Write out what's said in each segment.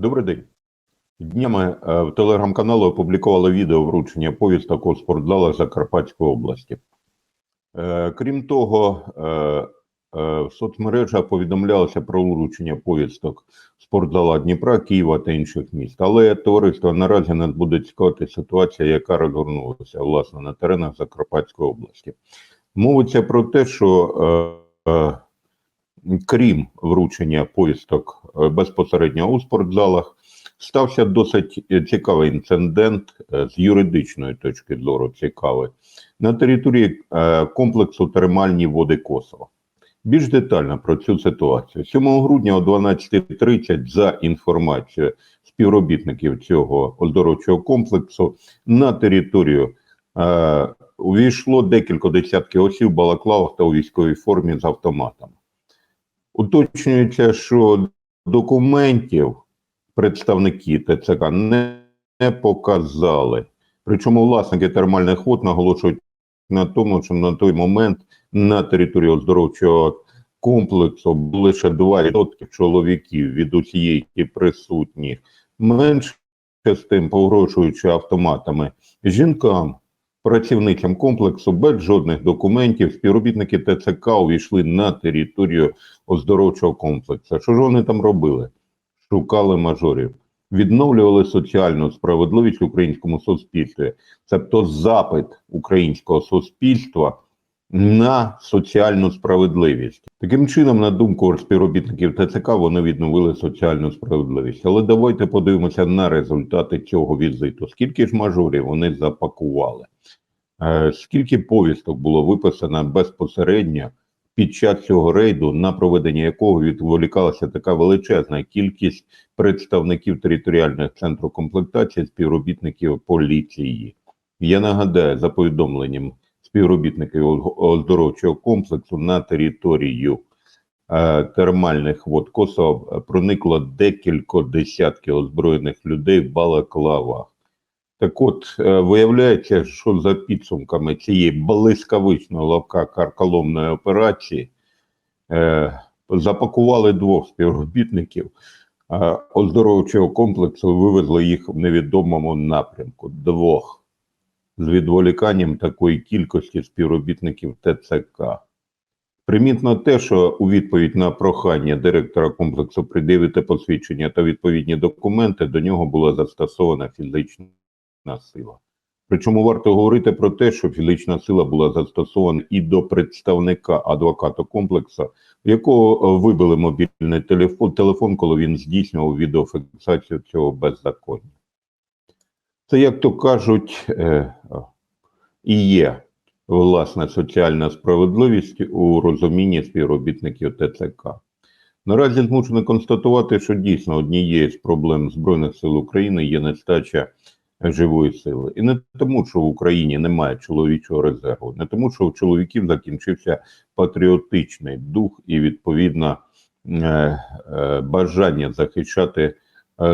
Добрий день. Днями е, в телеграм-каналі опублікували відео вручення повісток у спортзалах Закарпатської області. Е, Крім того, е, в соцмережах повідомлялося про вручення повісток спортзала Дніпра, Києва та інших міст. Але товариство наразі нас буде цікавити ситуація, яка розгорнулася власне на теренах Закарпатської області. Мовиться про те, що крім вручення повісток е, безпосередньо у спортзалах, стався досить е, цікавий інцидент е, з юридичної точки зору цікавий на території комплексу термальні води Косово. Більш детально про цю ситуацію. 7 грудня о 12.30 за інформацією співробітників цього оздоровчого комплексу на територію е, увійшло декілька десятків осіб в балаклавах та у військовій формі з автоматами. Уточнюється, що документів представники ТЦК не, не показали. Причому власники термальних вод наголошують на тому, що на той момент на території оздоровчого комплексу лише 2% чоловіків від усієї присутніх. Менше з тим, погрожуючи автоматами жінкам, працівницям комплексу без жодних документів, співробітники ТЦК увійшли на територію оздоровчого комплексу. Що ж вони там робили? Шукали мажорів, відновлювали соціальну справедливість в українському суспільстві, тобто запит українського суспільства на соціальну справедливість. Таким чином, на думку співробітників ТЦК, вони відновили соціальну справедливість. Але давайте подивимося на результати цього візиту. Скільки ж мажорів вони запакували? Е, Скільки повісток було виписано безпосередньо під час цього рейду, на проведення якого відволікалася така величезна кількість представників територіальних центрів комплектації, співробітників поліції. Я нагадаю, за повідомленням співробітників оздоровчого комплексу на територію е, термальних вод Косово е, проникло декілька десятків озброєних людей в балаклавах. Так от, е, виявляється, що за підсумками цієї блискавичної лавка карколомної операції запакували двох співробітників оздоровчого комплексу, вивезли їх в невідомому напрямку. Двох з відволіканням такої кількості співробітників ТЦК. Примітно те, що у відповідь на прохання директора комплексу придивити посвідчення та відповідні документи до нього була застосована фізична сила. Причому варто говорити про те, що фізична сила була застосована і до представника адвоката комплексу, в якого е, вибили мобільний телефон, телефон, коли він здійснював відеофіксацію цього беззаконня. Це, як то кажуть, е, і є власне соціальна справедливість у розумінні співробітників ТЦК. Наразі змушено констатувати, що дійсно однією з проблем Збройних сил України є нестача живої сили. І не тому, що в Україні немає чоловічого резерву, не тому, що у чоловіків закінчився патріотичний дух і відповідно е, е, бажання захищати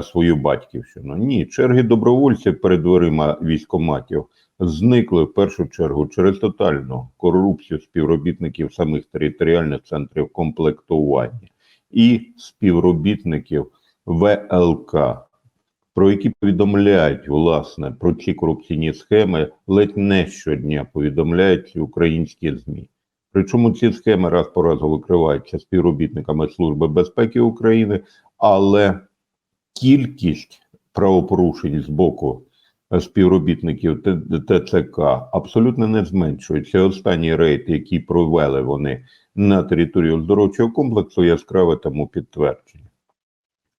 свою батьківщину. Ні, черги добровольців перед дверима військоматів зникли в першу чергу через тотальну корупцію співробітників самих територіальних центрів комплектування і співробітників ВЛК, про які повідомляють власне про ці корупційні схеми ледь не щодня повідомляють українські ЗМІ. Причому ці схеми раз по разу викриваються співробітниками Служби безпеки України, але кількість правопорушень з боку співробітників ТЦК абсолютно не зменшується. Останній рейд, який провели вони на території оздоровчого комплексу, яскраве тому підтвердження.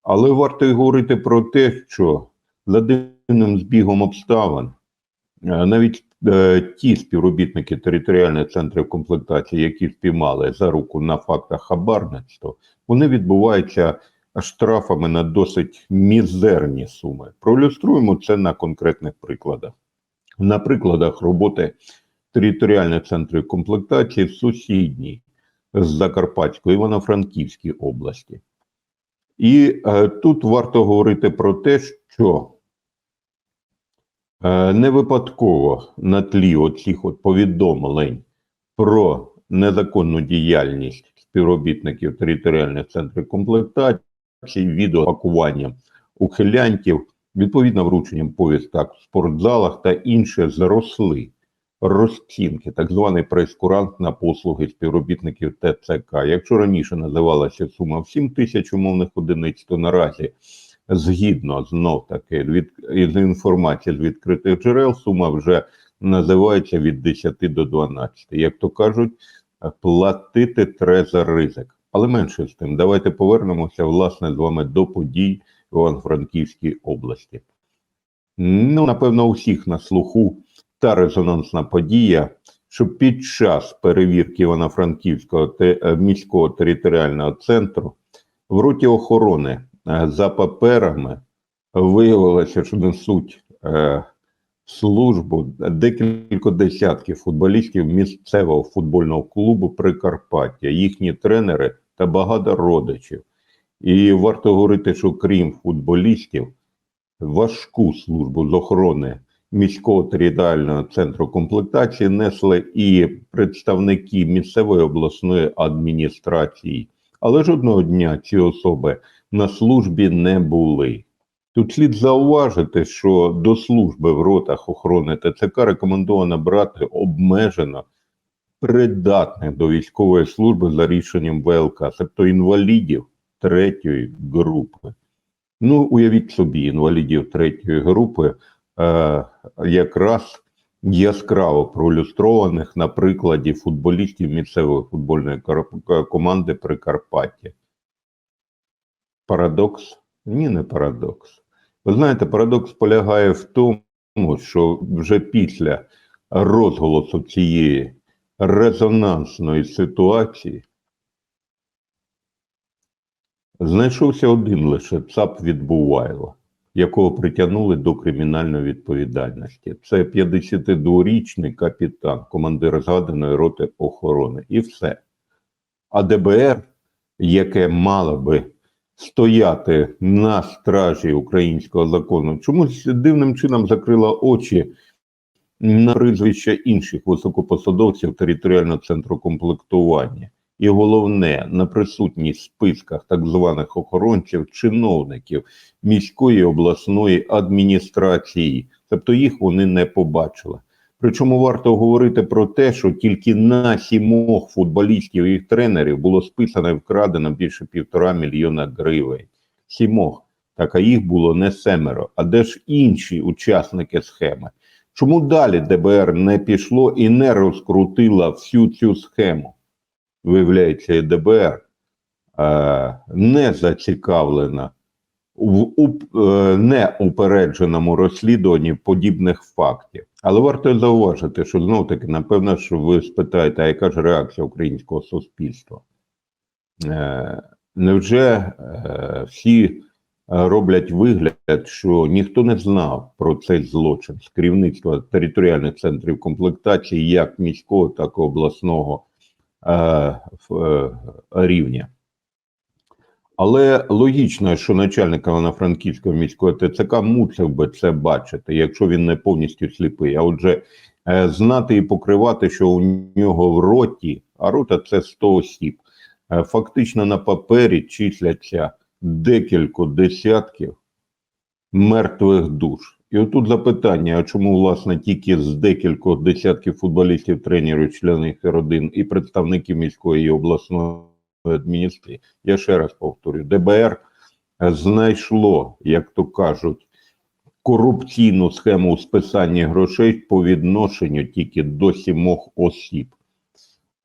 Але варто й говорити про те, що за дивним збігом обставин е, навіть е, ті співробітники територіальних центрів комплектації, які спіймали за руку на фактах хабарництва, вони відбуваються штрафами на досить мізерні суми. Проілюструємо це на конкретних прикладах. На прикладах роботи територіальних центрів комплектації в сусідній з Закарпатської Івано-Франківській області. І е, тут варто говорити про те, що е, не випадково на тлі оцих от повідомлень про незаконну діяльність співробітників територіальних центрів комплектації, відеопакування ухилянтів, відповідно врученням повісток в спортзалах та інше зросли розцінки, так званий прейскурант на послуги співробітників ТЦК. Якщо раніше називалася сума в 7 тисяч умовних одиниць, то наразі згідно знов таки від із інформації з відкритих джерел, сума вже називається від 10 до 12. Як то кажуть, платити тре за ризик. Але менше з тим, давайте повернемося власне з вами до подій в Івано-Франківській області. Ну, напевно, всіх на слуху та резонансна подія, що під час перевірки Івано-Франківського е, міського територіального центру в роті охорони е, за паперами виявилося, що несуть е, службу декілька десятків футболістів місцевого футбольного клубу Прикарпаття, їхні тренери та багато родичів. І варто говорити, що крім футболістів, важку службу з охорони міського територіального центру комплектації несли і представники місцевої обласної адміністрації. Але жодного дня ці особи на службі не були. Тут слід зауважити, що до служби в ротах охорони ТЦК рекомендовано брати обмежено придатних до військової служби за рішенням ВЛК, тобто інвалідів третьої групи. Ну, уявіть собі, інвалідів третьої групи е, якраз яскраво проілюстрованих на прикладі футболістів місцевої футбольної кор- команди Прикарпаття. Парадокс? Ні, не парадокс. Ви знаєте, парадокс полягає в тому, що вже після розголосу цієї резонансної ситуації знайшовся один лише ЦАП відбувайло, якого притягнули до кримінальної відповідальності. Це 52-річний капітан, командир згаданої роти охорони. І все. А ДБР, яке мало би стояти на стражі українського закону, чомусь дивним чином закрила очі на прізвища інших високопосадовців територіального центру комплектування. І головне, на присутність в списках так званих охоронців, чиновників міської обласної адміністрації, тобто їх вони не побачили. Причому варто говорити про те, що тільки на сімох футболістів і їх тренерів було списано і вкрадено більше півтора мільйона гривень. Сімох. Так, а їх було не семеро. А де ж інші учасники схеми? Чому далі ДБР не пішло і не розкрутило всю цю схему? Виявляється, і ДБР е, не зацікавлена в уп- е, неупередженому розслідуванні подібних фактів. Але варто зауважити, що знов таки, напевно, що ви спитаєте, а яка ж реакція українського суспільства? Е, невже е, всі роблять вигляд, що ніхто не знав про цей злочин з керівництва територіальних центрів комплектації, як міського, так і обласного е, е, рівня? Але логічно, що начальник Івано-Франківського міського ТЦК мусив би це бачити, якщо він не повністю сліпий. А отже, е, знати і покривати, що у нього в роті, а рота це 100 осіб, е, фактично на папері числяться декілька десятків мертвих душ. І отут запитання: а чому, власне, тільки з декількох десятків футболістів, тренерів, членів родин і представників міської і обласної адміністрації, я ще раз повторю, ДБР знайшло, як то кажуть, корупційну схему списання грошей по відношенню тільки до сімох осіб.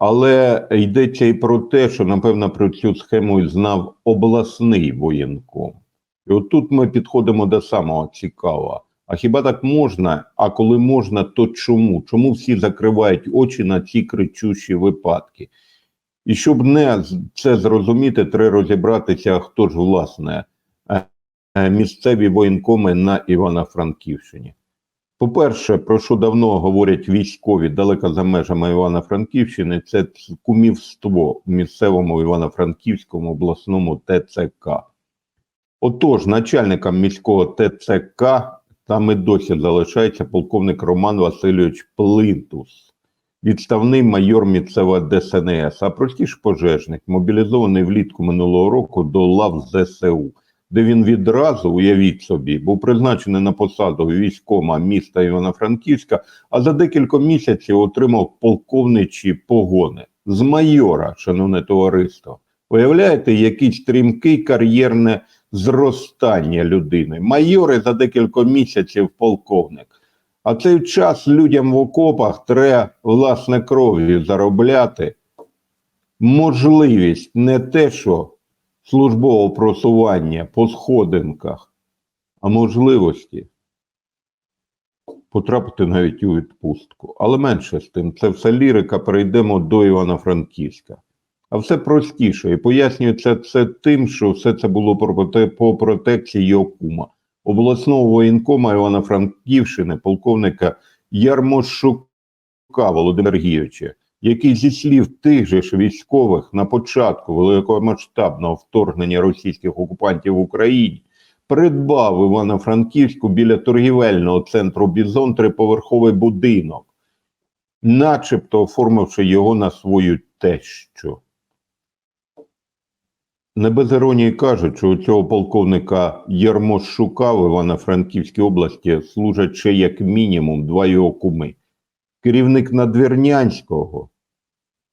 Але йдеться і про те, що, напевно, про цю схему знав обласний воєнком. І отут ми підходимо до самого цікавого. А хіба так можна? А коли можна, то чому? Чому всі закривають очі на ці кричущі випадки? І щоб не це зрозуміти, треба розібратися, хто ж власне е, е, місцеві воєнкоми на Івано-Франківщині. По-перше, про що давно говорять військові далеко за межами Івано-Франківщини, це кумівство в місцевому Івано-Франківському обласному ТЦК. Отож, начальником міського ТЦК там і досі залишається полковник Роман Васильович Плинтус, відставний майор місцевого ДСНС, а простіше пожежник, мобілізований влітку минулого року до лав ЗСУ. Де він відразу, уявіть собі, був призначений на посаду військома міста Івано-Франківська, а за декілька місяців отримав полковничі погони з майора, шановне товариство. Уявляєте, який стрімкий кар'єрне зростання людини. Майори за декілька місяців полковник. А цей час людям в окопах треба власне кров'ю заробляти. Можливість не те, що службового просування по сходинках, а можливості потрапити навіть у відпустку. Але менше з тим, це все лірика, перейдемо до Івано-Франківська. А все простіше. І пояснюється це тим, що все це було по протекції його кума, обласного воєнкома Івано-Франківщини, полковника Ярмошука Володимира Гійовича, який зі слів тих же ж військових на початку великомасштабного вторгнення російських окупантів в Україні придбав Івано-Франківську біля торгівельного центру Бізон триповерховий будинок, начебто оформивши його на свою тещу. Не без іронії кажуть, що у цього полковника Єрмошука в Івано-Франківській області служать ще як мінімум два його куми. Керівник Надвірнянського,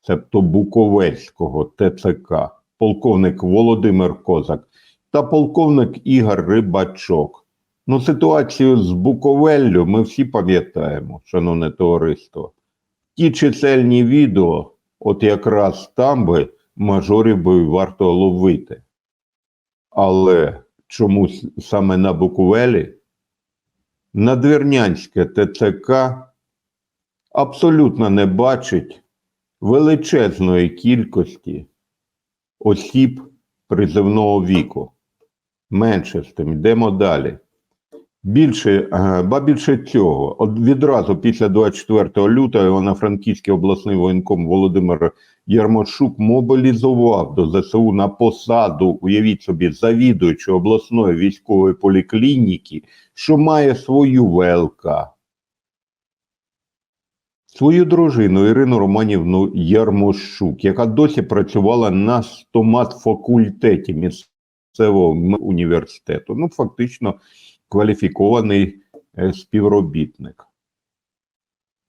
тобто Буковельського ТЦК, полковник Володимир Козак та полковник Ігор Рибачок. Ну, ситуацію з Буковеллю ми всі пам'ятаємо, шановне товариство. Ті чисельні відео, от якраз там би мажорів би варто ловити. Але чомусь саме на Буковелі Надвірнянське ТЦК абсолютно не бачить величезної кількості осіб призивного віку. Менше з тим, йдемо далі. Більше, е, ба більше цього, от відразу після 24 лютого Івано-Франківський обласний воєнком Володимир Ярмошук мобілізував до ЗСУ на посаду, уявіть собі, завідуючого обласної військової поліклініки, що має свою ВЛК. Свою дружину Ірину Романівну Ярмошук, яка досі працювала на стомат-факультеті місцевого університету. Ну, фактично, кваліфікований е, співробітник.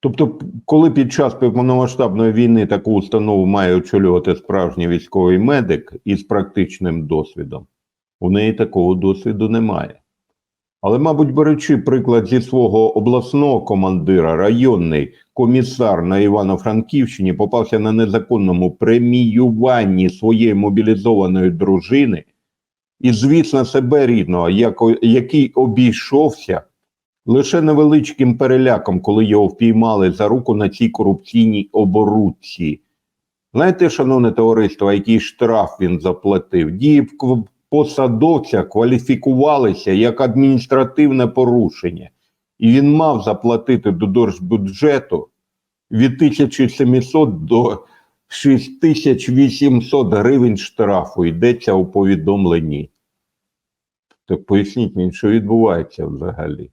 Тобто, коли під час повномасштабної війни таку установу має очолювати справжній військовий медик із практичним досвідом, у неї такого досвіду немає. Але, мабуть, беручи приклад зі свого обласного командира, районний комісар на Івано-Франківщині попався на незаконному преміюванні своєї мобілізованої дружини, і, звісно, себе рідного, який обійшовся лише невеличким переляком, коли його впіймали за руку на цій корупційній оборудці. Знаєте, шановне товариство, який штраф він заплатив? Дії посадовця кваліфікувалися як адміністративне порушення, і він мав заплатити до держбюджету від 1700 до 6800 гривень штрафу. Йдеться у повідомленні. Так поясніть мені, що відбувається взагалі.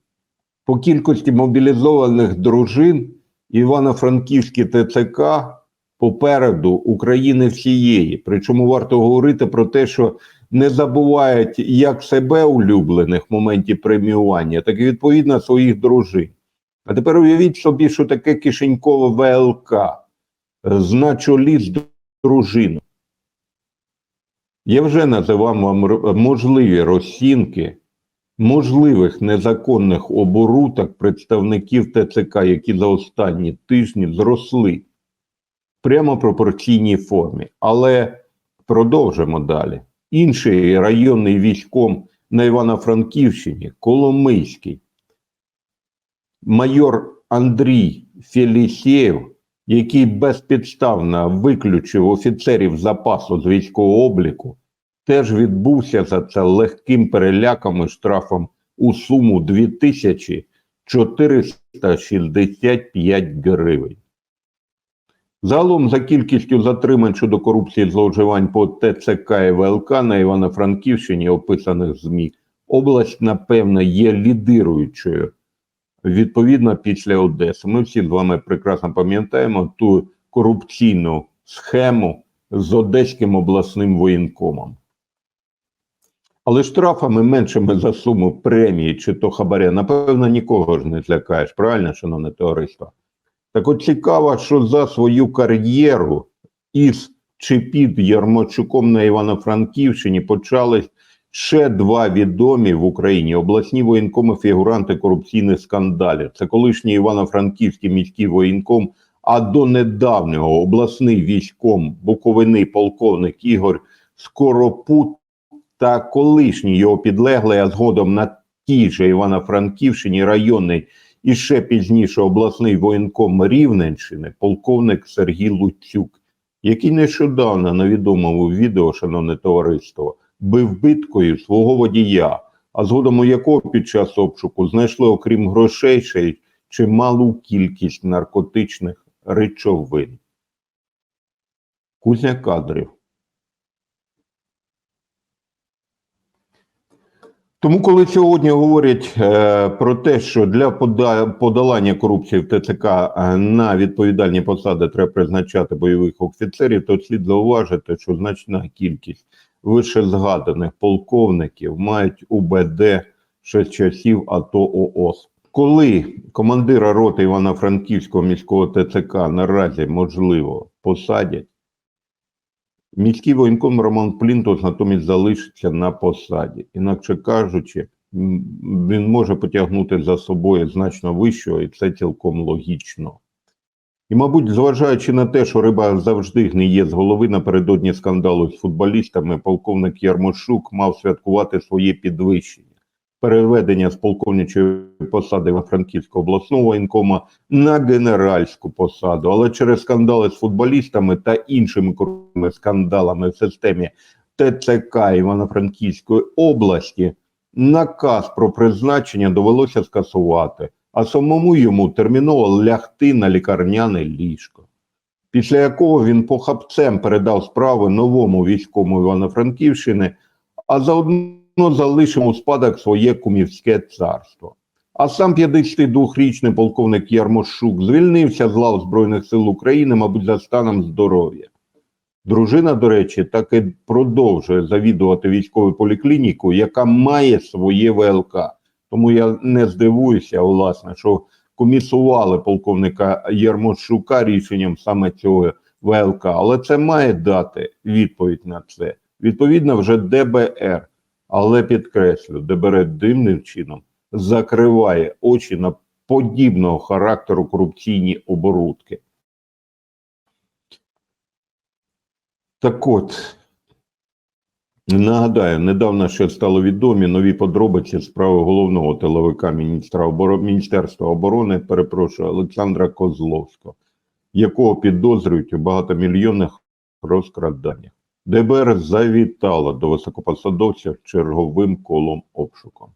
По кількості мобілізованих дружин Івано-Франківський ТЦК попереду України всієї. Причому варто говорити про те, що не забувають як себе улюблених в моменті преміювання, так і відповідно своїх дружин. А тепер уявіть собі, що таке кишенькове ВЛК на чолі з дружиною. Я вже називав вам можливі розцінки можливих незаконних оборудок представників ТЦК, які за останні тижні зросли прямо пропорційній формі. Але продовжимо далі. Інший районний військом на Івано-Франківщині, Коломийський, майор Андрій Фелісєєв, який безпідставно виключив офіцерів запасу з військового обліку, теж відбувся за це легким переляком і штрафом у суму 2465 гривень. Загалом за кількістю затримань щодо корупції і зловживань по ТЦК і ВЛК на Івано-Франківщині, описаних ЗМІ, область, напевно, є лідируючою відповідно після Одеси. Ми всі з вами прекрасно пам'ятаємо ту корупційну схему з Одеським обласним воєнкомом. Але штрафами меншими за суму премії чи то хабаря, напевно, нікого ж не злякаєш, правильно, шановне товариство? Так от цікаво, що за свою кар'єру із чи під Ярмочуком на Івано-Франківщині почались ще два відомі в Україні обласні воєнкоми фігуранти корупційних скандалів. Це колишній Івано-Франківський міський воєнком, а до недавнього обласний військом Буковини полковник Ігор Скоропут та колишній його підлеглий, а згодом на тій же Івано-Франківщині районний і ще пізніше обласний воєнком Рівненщини, полковник Сергій Луцюк, який нещодавно на відомому відео, шановне товариство, бив биткою свого водія, а згодом у якого під час обшуку знайшли, окрім грошей, ще й чималу кількість наркотичних речовин. Кузня кадрів. Тому, коли сьогодні говорять е, про те, що для подолання корупції в ТЦК е, на відповідальні посади треба призначати бойових офіцерів, то слід зауважити, що значна кількість вище згаданих полковників мають УБД ще з часів АТО ООС. Коли командира роти Івано-Франківського міського ТЦК наразі можливо посадять, Міський воєнком Роман Плінтус натомість залишиться на посаді. Інакше кажучи, він може потягнути за собою значно вищого, і це цілком логічно. І, мабуть, зважаючи на те, що риба завжди гниє з голови напередодні скандалу з футболістами, полковник Ярмошук мав святкувати своє підвищення. Переведення з полковничої посади Івано-Франківського обласного воєнкома на генеральську посаду, але через скандали з футболістами та іншими корупційними скандалами в системі ТЦК Івано-Франківської області наказ про призначення довелося скасувати, а самому йому терміново лягти на лікарняне ліжко. Після якого він похапцем передав справи новому військовому Івано-Франківщини, а заодно залишив у спадок своє кумівське царство. А сам 52-річний полковник Ярмошук звільнився з лав Збройних сил України, мабуть, за станом здоров'я. Дружина, до речі, так і продовжує завідувати військовою поліклінікою, яка має своє ВЛК. Тому я не здивуюся, власне, що комісували полковника Ярмошука рішенням саме цього ВЛК. Але це має дати відповідь на це. Відповідно, вже ДБР. Але підкреслю, ДБР дивним чином закриває очі на подібного характеру корупційні оборудки. Так от, нагадаю, недавно ще стало відомі нові подробиці справи головного тиловика міністра оборо... Міністерства оборони, перепрошую, Олександра Козловського, якого підозрюють у багатомільйонних розкраданнях. ДБР завітало до високопосадовців черговим колом обшуком.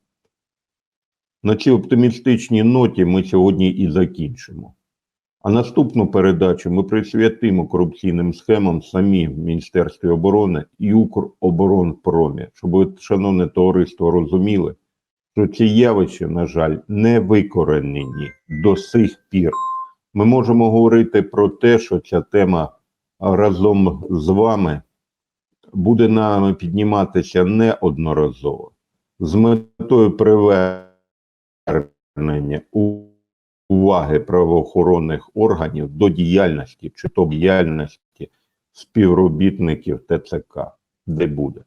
На цій оптимістичній ноті ми сьогодні і закінчимо. А наступну передачу ми присвятимо корупційним схемам самі в Міністерстві оборони і Укроборонпромі, щоб ви, шановне товариство, розуміли, що ці явища, на жаль, не викоренені до сих пір. Ми можемо говорити про те, що ця тема разом з вами буде нами підніматися неодноразово з метою привернення уваги правоохоронних органів до діяльності чи то діяльності співробітників ТЦК, де буде.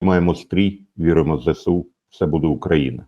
Маємо стрій, віримо в ЗСУ, все буде Україна.